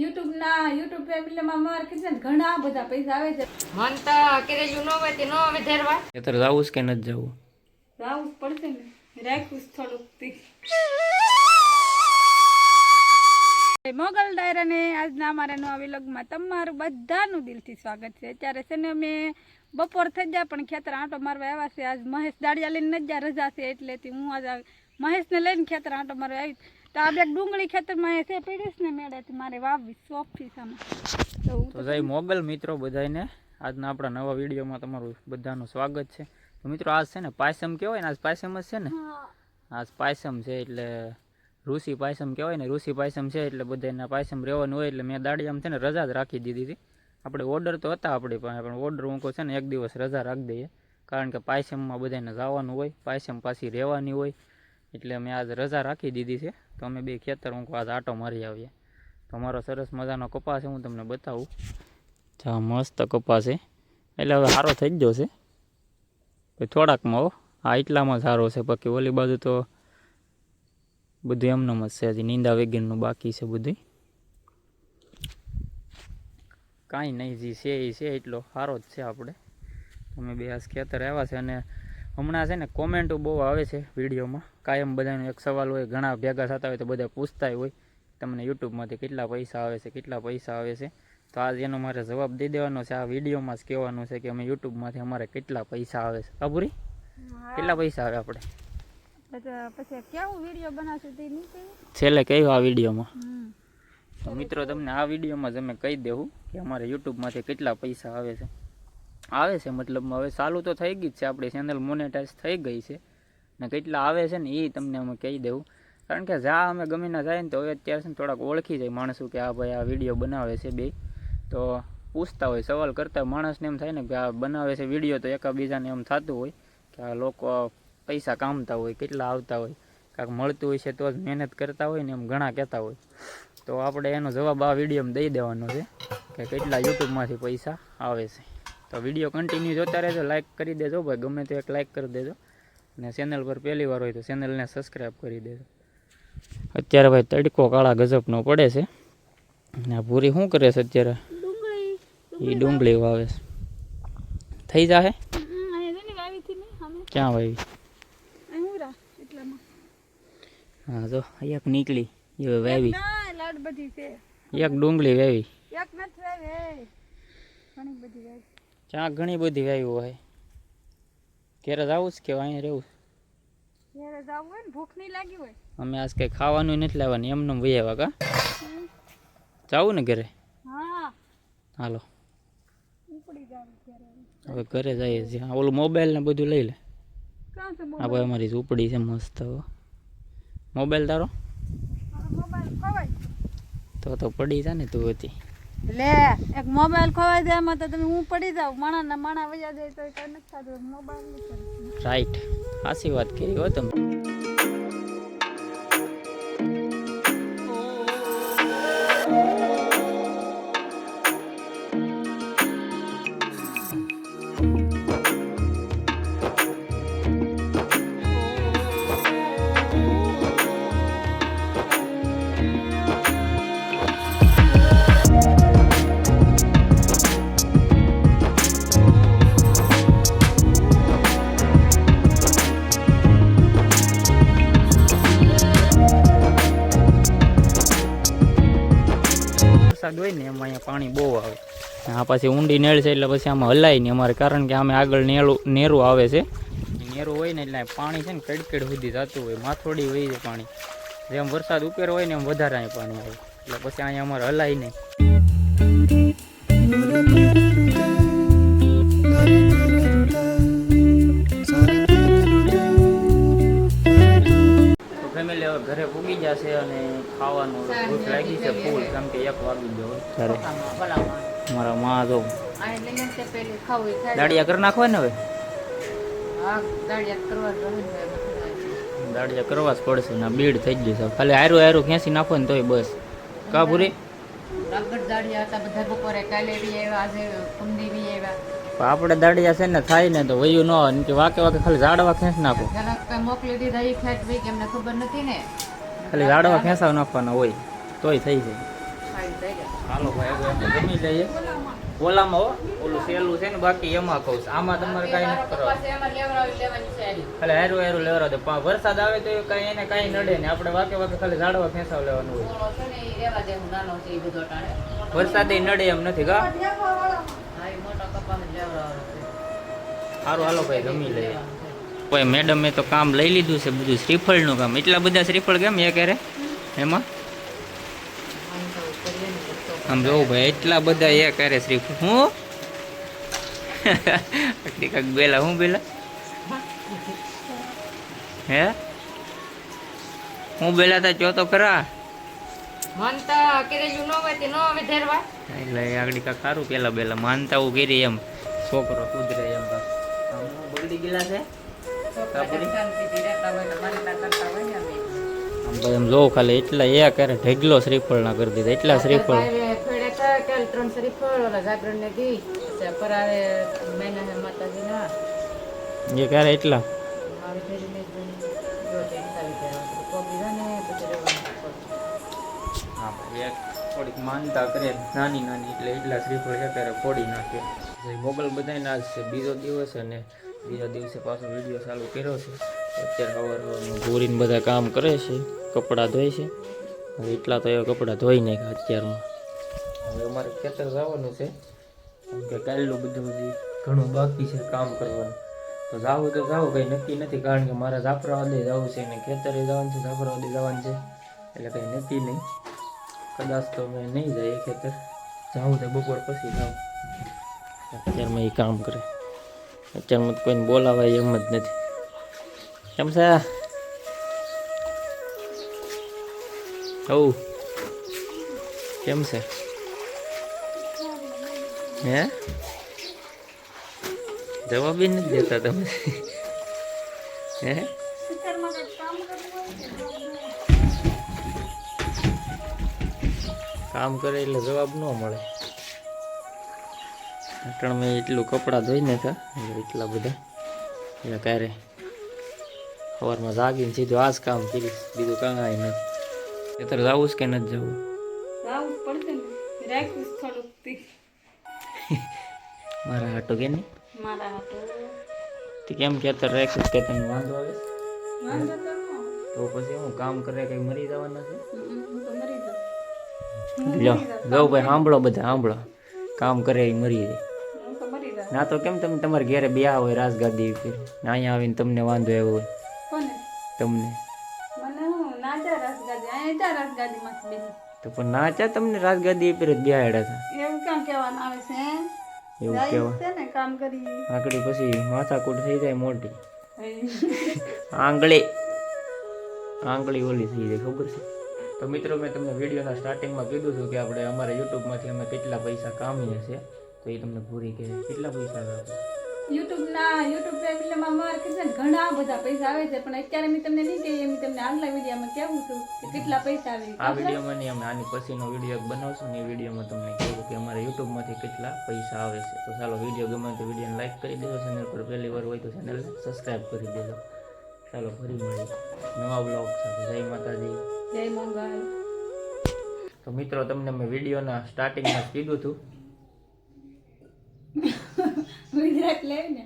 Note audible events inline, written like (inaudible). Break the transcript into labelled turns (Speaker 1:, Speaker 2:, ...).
Speaker 1: YouTube ના YouTube ફેમિલીમાં અમારે કીધું ને ઘણા બધા પૈસા આવે છે.
Speaker 2: મન તો કરેલું ન હોય તે ન આવે ધરવા.
Speaker 3: ખેતર જવું છે કે ન જવું?
Speaker 1: રાવું પડશે ને. રાખ્યું થોડુંક તી. મોગલ ડાયરાને આજના અમારા નવા વિલોગમાં તમારું બધાનું દિલથી સ્વાગત છે. અત્યારે છે ને અમે બપોર થઈ ગયા પણ ખેતર આંટો મારવા આવ્યા છે. આજ મહેશ દાડિયા લઈને જ ગયા રજા છે એટલેથી હું આજ મહેશને લઈને ખેતર આંટો મારવા આવી. તો આ બે ડુંગળી ખેતરમાં છે પડીશ ને મેળે મારે વાવવી સોફી સામે. તો
Speaker 3: જય મોગલ મિત્રો બધાને આજના આપણા નવા વિડીયોમાં તમારું બધાનું સ્વાગત છે. તો મિત્રો આજ છે ને પાયસમ કહેવાય ને આજ પાયસમ જ છે ને? આજ પાયસમ છે એટલે ઋષિ પાયસમ કહેવાય ને ઋષિ પાયસમ છે એટલે બધાના પાયસમ રહેવાનું હોય એટલે મેં દાડી આમ છે ને રજા જ રાખી દીધી હતી. આપણે ઓર્ડર તો હતા આપણી પાસે પણ ઓર્ડર કહું છે ને એક દિવસ રજા રાખી દઈએ. કારણ કે પાયસમમાં બધાને જવાનું હોય પાયસમ પાછી રહેવાની હોય. એટલે મેં આજ રજા રાખી દીધી છે. તો અમે બે ખેતર, હું આજ આટો મારી આવીએ. તો અમારો સરસ મજાનો કપાસ છે, હું તમને બતાવું. જા, મસ્ત કપાસ છે. એટલે હવે સારો થઈ ગયો છે. થોડાકમાં હો. આ એટલામાં સારો છે. બાકી ઓલી બાજુ તો બધું એમનામ જ છે હજી. નીંદા વેગીનનું બાકી છે બધું કાંઈ નહીં, જે છે એ છે એટલો. સારો જ છે આપણે. અમે બે આજ ખેતર આવ્યા છે અને હમણાં છે ને કોમેન્ટો બહુ આવે છે વિડીયોમાં. કાયમ બધાનો એક સવાલ હોય ઘણા ભેગા થતા હોય તો બધા પૂછતાય હોય તમને યુટ્યુબમાંથી કેટલા પૈસા આવે છે કેટલા પૈસા આવે છે? તો આજ એનો મારે જવાબ દઈ દેવાનો છે. આ વિડીયોમાં જ કહેવાનું છે કે અમે યુટ્યુબમાંથી અમારે કેટલા પૈસા આવે છે. કાબુરી કેટલા પૈસા આવે આપણે? છેલ્લે કહ્યું આ વિડીયોમાં. તો મિત્રો તમને આ વિડીયોમાં જ અમે કહી દેવું કે અમારે યુટ્યુબમાંથી કેટલા પૈસા આવે છે. આવે છે મતલબમાં હવે ચાલુ તો થઈ ગઈ જ છે, આપણી ચેનલ મોનેટાઇઝ થઈ ગઈ છે. ને કેટલા આવે છે ને એ તમને અમે કહી દેવું કારણ કે જ્યાં અમે ગમીને જાય ને તો હવે અત્યારે છે થોડાક ઓળખી જાય માણસો કે આ ભાઈ આ વીડિયો બનાવે છે બે. તો પૂછતા હોય, સવાલ કરતા માણસને એમ થાય ને કે આ બનાવે છે વીડિયો તો એકાબીજાને એમ થતું હોય કે આ લોકો પૈસા કામતા હોય, કેટલા આવતા હોય, કાંક મળતું હોય છે તો જ મહેનત કરતા હોય ને એમ ઘણા કહેતા હોય. તો આપણે એનો જવાબ આ વિડીયોમાં દઈ દેવાનો છે કે કેટલા યુટ્યુબમાંથી પૈસા આવે છે. તો વીડિયો કન્ટિન્યુ જોતા રહેજો લાઇક કરી દેજો ભાઈ ગમે તે એક લાઇક કરી દેજો. અને ચેનલ પર પહેલી વાર હોય તો ચેનલને સબસ્ક્રાઈબ કરી દેજો. અત્યારે ભાઈ તડકો કાળા ગજબનો પડે છે. ને આ પૂરી શું કરે છે અત્યારે?
Speaker 1: ડુંગળી
Speaker 3: એ ડુંગળી વાવે. છે. થઈ જાહે? ક્યાં વાવી?
Speaker 1: હું
Speaker 3: જો એક નીકળી એ વાવી. એક ડુંગળી વાવી.
Speaker 1: એક નથી વાવી ઘણી બધી વાવી.
Speaker 3: ક્યાં ઘણી બધી વાવી હોય. ઘેરે જવું જ કે અહીંયા રહેવું.
Speaker 1: જ્યારે જવું હોય ને ભૂખ નહીં લાગી હોય?
Speaker 3: અમે આજ કંઈ ખાવાનું નથી લાવવાનું એમને વહી આવ્યા કા? જાવું ને ઘરે?
Speaker 1: હા.
Speaker 3: હાલો. હવે ઘરે જઈએ છીએ. ઓલું મોબાઈલ ને બધું લઈ લે. આ ભાઈ અમારી ઝૂંપડી છે મસ્ત મોબાઈલ તારો? તો તો પડી જા ને તું હતી.
Speaker 1: લે, એક મોબાઈલ ખોવાઈ જાય એમાં તો તમે હું પડી જાવ માણા ને માણા વયા જાય તો નથી થતું. મોબાઈલ
Speaker 3: રાઈટ સાચી વાત કરી હો તમે. વરસાદ હોય ને, એમાં અહીંયા પાણી બહુ આવે. આ પછી ઊંડી નેળ છે, એટલે પછી આમાં હલાય નહીં અમારે, કારણ કે આમે આગળ નેળું, નેરું આવે છે. નેરું હોય ને એટલે પાણી છે ને કડકડ સુધી જતું હોય, માથોડી વહી જાય પાણી. જેમ વરસાદ ઉપર હોય ને એમ વધારે પાણી આવે. એટલે પછી અહીંયા અમારે હલાય નહીં. ફેમિલી હવે ઘરે પૂગી જશે અને ખાવાનું ભૂખ લાગી છે ફૂલ કેમ કે એક વાગી ગયો. ત્યારે મારા માં જો દાડિયા કરી નાખવા ને હવે
Speaker 2: દાડિયા કરવા જ
Speaker 3: પડશે ને બીડ થઈ ગયું જશે ખાલી હારું હારું ખેંચી નાખો ને તોય બસ. કા પૂરી
Speaker 2: દાડિયા હતા બધા બપોરે કાલે બી આવ્યા આજે કુંડી બી આવ્યા.
Speaker 3: આપણે દાડિયા છે ને થાય ને તો વયું ન હોય કે વાકે વાકે ખાલી ઝાડવા ખેંચ નાખો.
Speaker 2: મોકલી દીધા એ ફેટ ભાઈ કે એમને ખબર નથી ને.
Speaker 3: ખાલી ઝાડવા ખેંચાવ નાખવાના હોય તોય થઈ જાય. હાલો ભાઈ જમી લઈએ. ઓલામાં હો ઓલું સેલું છે ને બાકી એમાં કહું છું. આમાં તમારે કાંઈ નથી કરવાનું. ખાલી હારું હારું લેવરા દે. પણ વરસાદ આવે તો એ કાંઈ એને કાંઈ નડે ને. આપણે વાકે વાકે ખાલી ઝાડવા ખેંચાવ લેવાનું હોય. વરસાદે નડે એમ નથી કા
Speaker 2: હા, ઈ મોટો કપાસ જ લેવડાવવાનો છે.
Speaker 3: સારું હાલો ભાઈ ગમી લઈએ. કોઈ મેડમે તો કામ લઈ લીધું છે બધું શ્રીફળનું કામ. એટલા બધા શ્રીફળ કેમ એ કરે એમાં?
Speaker 2: આમ
Speaker 3: જોવું ભાઈ એટલા બધા એ કરે શ્રીફળ? હું? આટલી બેલા હું બેલા? હે? હું બેલા તા જો તો ખરા.
Speaker 2: મન તો કરેલું ન હોય તે ન આવે ધેરવા.
Speaker 3: એટલે આગળ કાંઈક સારું પેલા બેલા માનતા હું કરી એમ. છોકરો સુધરે એમ બસ બગડી ગયેલા છે?
Speaker 2: માનતા
Speaker 3: એમ જોઉં ખાલી એટલા એ કરે ઢગલો શ્રીફળ ના કરી દીધા એટલા શ્રીફળ.
Speaker 2: ભાઈ ફેડે તો કાલ ત્રણ શ્રીફળ જાગરણ ને દી. પરાવે મહિના હે માતાજીના.
Speaker 3: એ ક્યારે એટલા. હા એક થોડીક માનતા કરે નાની નાની, એટલે એટલા શ્રીફળ છે ત્યારે ફોડી નાખે. મોગલ બધાને આજ છે. બીજો દિવસ અને બીજા દિવસે પાછો વીડિયો ચાલુ કર્યો છે. અત્યારે સવારનું પૂરીને બધા કામ કરે છે. કપડાં ધોય છે. હવે એટલા તો એવા કપડાં ધોઈ નાખ્યા અત્યારમાં. હવે અમારે ખેતર જવાનું છે. કેમ કે કાલનું બધું હજી ઘણું બાકી છે કામ કરવાનું. તો જાવું તો જાવું, કંઈ નક્કી નથી. કારણ કે મારે જાફરાવાદે જવું છે અને ખેતરે જવાનું છે જાફરાવાદે જવાનું છે. એટલે કંઈ નક્કી નહીં. કદાચ તો મેં નહીં જાય ખેતર. જાઉં તો બપોર પછી જાઉં. અત્યારમાં એ કામ કરે અત્યારમાં તો કોઈને બોલાવાય એમ જ નથી. કેમ છે? હવ કેમ છે? હે? જવાબ નથી દેતા તમે. હે?
Speaker 1: કામ
Speaker 3: કરે એટલે જવાબ ન મળે. અટણ મેં એટલું કપડાં ધોઈ નાખ્યા એટલા બધા. એટલે ક્યારે સવારમાં જાગીને સીધું આ જ કામ કરીશ બીજું કાંઈ નથી એતર જવું છે કે નથી જવું?
Speaker 1: જ ને. (laughs)
Speaker 3: મારા હાટો કે નહીં?
Speaker 1: મારા હાટો.
Speaker 3: કેમ અત્યારે રાખ્યું કે તને વાંધો
Speaker 1: વાંધો આવે.
Speaker 3: તો પછી હું કામ કરે કઈ મરી જવાના છે?
Speaker 1: હમ, હું તો મરી જાઉં
Speaker 3: લ્યો ગૌ ભાઈ સાંભળો બધા સાંભળો. કામ કરે એ મરી જાય.
Speaker 1: હું તો મરી જાઉં
Speaker 3: ના તો કેમ તમે તમારા ઘેરે બ્યા હોય રાજગાદી ઉપર? ને અહીંયા આવીને તમને વાંધો આવ્યો હોય.
Speaker 1: કોને?
Speaker 3: તમને.
Speaker 1: મને હું? ના જા રાજગાદી અહીંયા જા રાજગાદીમાંથી બેસી
Speaker 3: તો પણ ના ચા તમને રાજગાદી ઉપર જ બેહાડ્યા હતા.
Speaker 1: એવું ક્યાં કહેવાનું આવે છે હે?
Speaker 3: એવું
Speaker 1: જાય
Speaker 3: કહેવા.
Speaker 1: છે ને કામ કરી.
Speaker 3: આકડી પછી માથાકૂટ થઈ જાય મોટી. આંગળી. આંગળી ઓલી થઈ જાય ખબર છે? તો મિત્રો મેં તમને વિડીયોના સ્ટાર્ટિંગમાં કીધું હતું કે આપણે અમારા યુટ્યુબમાંથી અમે કેટલા પૈસા કામીએ છે તો એ તમને પૂરી કહે કેટલા પૈસા આવે યુટ્યુબના
Speaker 1: યુટ્યુબ ફેમિલીમાં અમારે કેટલા ઘણા બધા પૈસા આવે છે પણ અત્યારે મેં તમને નહીં કહીએ મેં તમને આગલા વિડીયોમાં કહેવું છું કે કેટલા પૈસા આવે
Speaker 3: આ વિડીયોમાં નહીં અમે આની પછીનો વીડિયો બનાવશું ને એ વિડીયોમાં તમને કહેવું કે અમારા યુટ્યુબમાંથી કેટલા પૈસા આવે છે. તો ચાલો વીડિયો ગમે તો વિડીયોને લાઇક કરી દેજો ચેનલ પર પહેલી વાર હોય તો ચેનલને સબસ્ક્રાઈબ કરી દેજો. ચાલો ફરી મળીએ. નવા બ્લોગ સાથે. જય માતાજી.
Speaker 1: જય મંગલ
Speaker 3: તો મિત્રો તમને મેં વિડીયોના સ્ટાર્ટિંગમાં કીધું હતું (laughs)
Speaker 1: ગુજરાત લેવી ને.